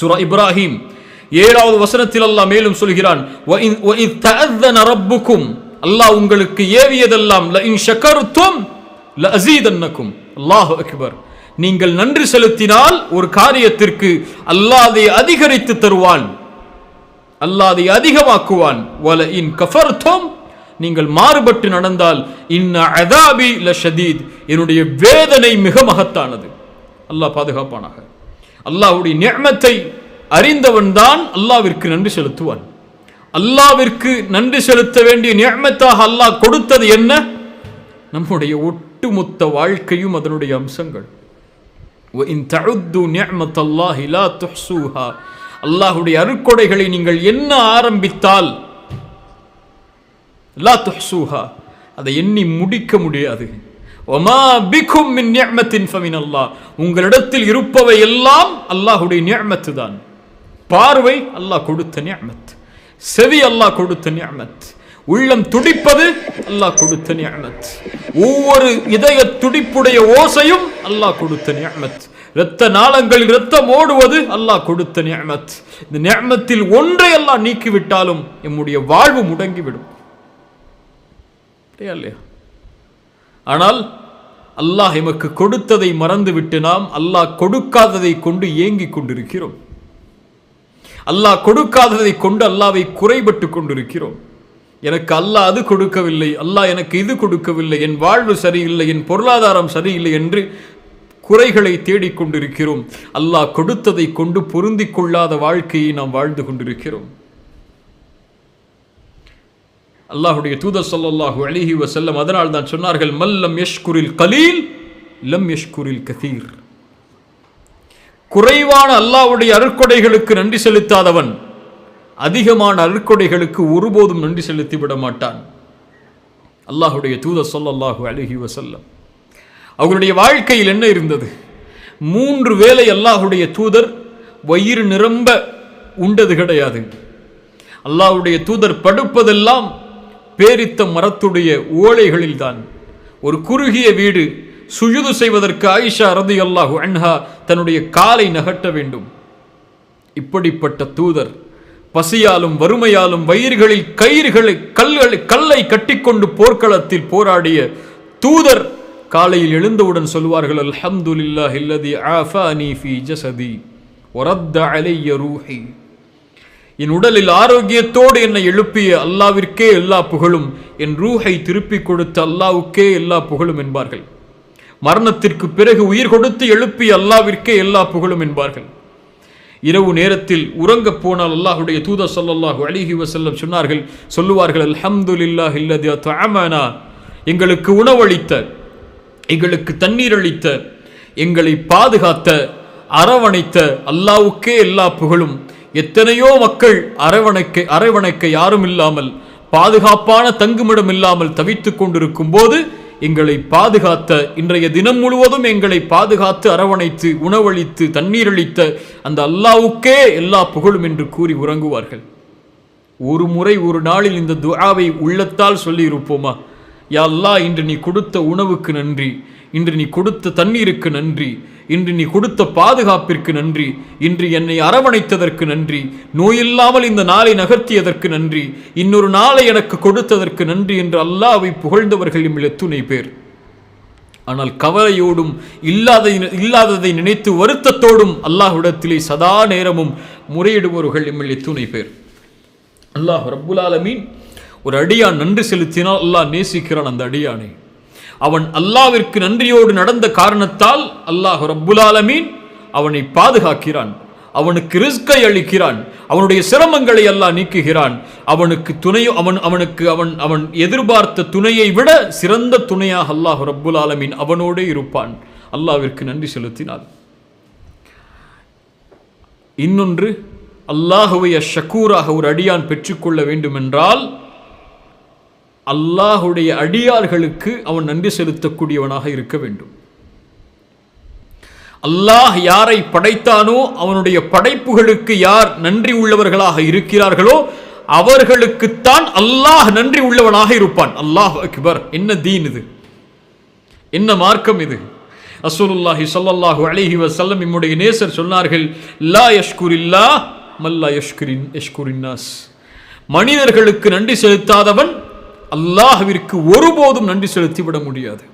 சுரா இப்ராஹிம். ஏழாவது வசனத்தில் அல்லாஹ் மேலும் சொல்கிறான் அல்லாஹ் உங்களுக்கு ஏவியதெல்லாம் லஇன் அல்லாஹு அக்பர். நீங்கள் நன்றி செலுத்தினால் ஒரு காரியத்திற்கு அல்லாதை அதிகரித்து தருவான். அல்லாதை அதிகமாக்குவான். வல இன் கஃபர்தும் நீங்கள் மாறுபட்டு நடந்தால் இன்ன அதாபி ஷதீத் என்னுடைய வேதனை மிக மகத்தானது. அல்லாஹ் பாதுகாப்பானாக. அல்லாஹுடைய நியமத்தை அறிந்தவன் தான் அல்லாவிற்கு நன்றி செலுத்துவான். அல்லாவிற்கு நன்றி செலுத்த வேண்டிய நியமத்தாக அல்லாஹ் கொடுத்தது என்ன? நம்முடைய ஒட்டுமொத்த வாழ்க்கையும் அதனுடைய அம்சங்கள். அல்லாஹுடைய அருக்கொடைகளை நீங்கள் என்ன ஆரம்பித்தால் லா துஹ்சூஹா. அதை எண்ணி முடிக்க முடியாது. ஒமா பிகும் மின் நிஅமத்தின் ஃபமின் அல்லாஹ் உங்களிடத்தில் இருப்பவை எல்லாம் அல்லாஹ்வுடைய நியமத்து தான். பார்வை அல்லாஹ் கொடுத்த நியமத் செவி அல்லாஹ் கொடுத்த நியமத் உள்ளம் துடிப்பது அல்லாஹ் கொடுத்த நியமத் ஒவ்வொரு இதய துடிப்புடைய ஓசையும் அல்லாஹ் கொடுத்த நியமத் இரத்த நாளங்களில் இரத்தம் ஓடுவது அல்லாஹ் கொடுத்த நியமத் இந்த நியமத்தில் ஒன்றை அல்லாஹ் நீக்கிவிட்டாலும் எம்முடைய வாழ்வு முடங்கிவிடும். இல்லையா? ஆனால் அல்லாஹ் எமக்கு கொடுத்ததை மறந்துவிட்டு நாம் அல்லாஹ் கொடுக்காததை கொண்டு ஏங்கிக் கொண்டிருக்கிறோம். அல்லாஹ் கொடுக்காததை கொண்டு அல்லாவை குறைபட்டு கொண்டிருக்கிறோம். எனக்கு அல்லாஹ் அது கொடுக்கவில்லை அல்லாஹ் எனக்கு இது கொடுக்கவில்லை என் வாழ்வு சரியில்லை என் பொருளாதாரம் சரியில்லை என்று குறைகளை தேடிக் கொண்டிருக்கிறோம். அல்லாஹ் கொடுத்ததை கொண்டு பொருந்திக் கொள்ளாத வாழ்க்கையை நாம் வாழ்ந்து கொண்டிருக்கிறோம். அல்லாஹுடைய தூதர் சொல்லல்லாஹு அலிஹி வசல்லம் அதனால் தான் சொன்னார்கள் மல்லம் யஷ்குரில் கலீல் லம் யஷ்குரில் கதீர் குறைவான அல்லாவுடைய அருட்கொடைகளுக்கு நன்றி செலுத்தாதவன் அதிகமான அருட்கொடைகளுக்கு ஒருபோதும் நன்றி செலுத்தி விட மாட்டான். அல்லாஹுடைய தூதர் சொல்லல்லாஹு அலிஹி வசல்லம் அவர்களுடைய வாழ்க்கையில் என்ன இருந்தது? மூன்று வேளை அல்லாஹுடைய தூதர் வயிறு நிரம்ப உண்டது கிடையாது. அல்லாஹ்வுடைய தூதர் படுப்பதெல்லாம் பேரித்த மரத்துடைய ஓலைகளில்தான். ஒரு குறுகிய வீடு சுயுது செய்வதற்கு ஆயிஷா ரதி அல்லாஹு அன்ஹா தன்னுடைய காலை நகட்ட வேண்டும். இப்படிப்பட்ட தூதர் பசியாலும் வறுமையாலும் வயிறுகளில் கயிறுகளை கல்களை கல்லை கட்டிக்கொண்டு போர்க்களத்தில் போராடிய தூதர் காலையில் எழுந்தவுடன் சொல்வார்கள் அல்ஹம்துலில்லாஹில்லதி ஆஃபானி ஃபி ஜசதி ஒரத்த அலைய ரூஹி. என் உடலில் ஆரோக்கியத்தோடு என்னை எழுப்பிய அல்லாவிற்கே எல்லா புகழும் என் ரூஹை திருப்பிக் கொடுத்த அல்லாவுக்கே எல்லா புகழும் என்பார்கள். மரணத்திற்கு பிறகு உயிர் கொடுத்து எழுப்பிய அல்லாவிற்கே எல்லா புகழும் என்பார்கள். இரவு நேரத்தில் உறங்கப் போனால் அல்லாஹுடைய தூத சொல்லல்லாஹு அலைஹி வசல்லம் சொன்னார்கள் சொல்லுவார்கள் அல்ஹம்துலில்லாஹ் இல்லதி தஅமனா எங்களுக்கு உணவளித்த எங்களுக்கு தண்ணீர் அளித்த எங்களை பாதுகாத்த அரவணைத்த அல்லாவுக்கே எல்லா புகழும் எத்தனையோ மக்கள் அரவணைக்க அரவணைக்க யாரும் இல்லாமல் பாதுகாப்பான தங்குமிடம் இல்லாமல் தவித்துக் கொண்டிருக்கும் போது எங்களை பாதுகாத்த இன்றைய தினம் முழுவதும் எங்களை பாதுகாத்து அரவணைத்து உணவளித்து தண்ணீர் அளித்த அந்த அல்லாவுக்கே எல்லா புகழும் என்று கூறி உறங்குவார்கள். ஒரு முறை ஒரு நாளில் இந்த துஆவை உள்ளத்தால் சொல்லியிருப்போமா? இருப்போமா இன்று நீ கொடுத்த உணவுக்கு நன்றி. இன்று நீ கொடுத்த தண்ணீருக்கு நன்றி. இன்று நீ கொடுத்த பாதுகாப்பிற்கு நன்றி. இன்று என்னை அரவணைத்ததற்கு நன்றி. நோயில்லாமல் இந்த நாளை நகர்த்தியதற்கு நன்றி. இன்னொரு நாளை எனக்கு கொடுத்ததற்கு நன்றி என்று அல்லாவை புகழ்ந்தவர்கள் எம்மில் எத்துணை பேர். ஆனால் கவலையோடும் இல்லாத இல்லாததை நினைத்து வருத்தத்தோடும் அல்லாஹ்விடத்திலே சதா நேரமும் முறையிடுபவர்கள் எம்மில் எத்துணை பேர். அல்லாஹ் ரப்புல் ஆலமீன் ஒரு அடியான் நன்றி செலுத்தினால் அல்லாஹ் நேசிக்கிறான் அந்த அடியானை. அவன் அல்லாவிற்கு நன்றியோடு நடந்த காரணத்தால் அல்லாஹ் ரப்புலாலமீன் அவனை பாதுகாக்கிறான். அவனுக்கு ரிஸ்கை அளிக்கிறான். அவனுடைய சிரமங்களை எல்லாம் நீக்குகிறான். அவனுக்கு துணையோ அவன் அவனுக்கு அவன் அவன் எதிர்பார்த்த துணையை விட சிறந்த துணையாக அல்லாஹ் ரப்புல் ஆலமீன் அவனோடே இருப்பான். அல்லாவிற்கு நன்றி செலுத்தினான் இன்னொன்று அல்லாஹுவை ஷக்கூராக ஒரு அடியான் பெற்றுக்கொள்ள வேண்டுமென்றால் அல்லாஹுடைய அடியார்களுக்கு அவன் நன்றி செலுத்தக்கூடியவனாக இருக்க வேண்டும். அல்லாஹ் யாரை படைத்தானோ அவனுடைய படைப்புகளுக்கு யார் நன்றி உள்ளவர்களாக இருக்கிறார்களோ அவர்களுக்குத்தான் அல்லாஹ் நன்றி உள்ளவனாக இருப்பான். அல்லாஹ் அக்பர். என்ன தீன் இது? என்ன மார்க்கம் இது? அசூலுல்லாஹி சொல்லல்லாஹு அலைஹி வசல்லம் இம்முடைய நேசர் சொன்னார்கள் லா யஷ்குரில்லா மல்லா யஷ்குரின் யஷ்குரின்னாஸ் மனிதர்களுக்கு நன்றி செலுத்தாதவன் அல்லாஹ்விற்கு ஒருபோதும் நன்றி செலுத்தி விட முடியாது.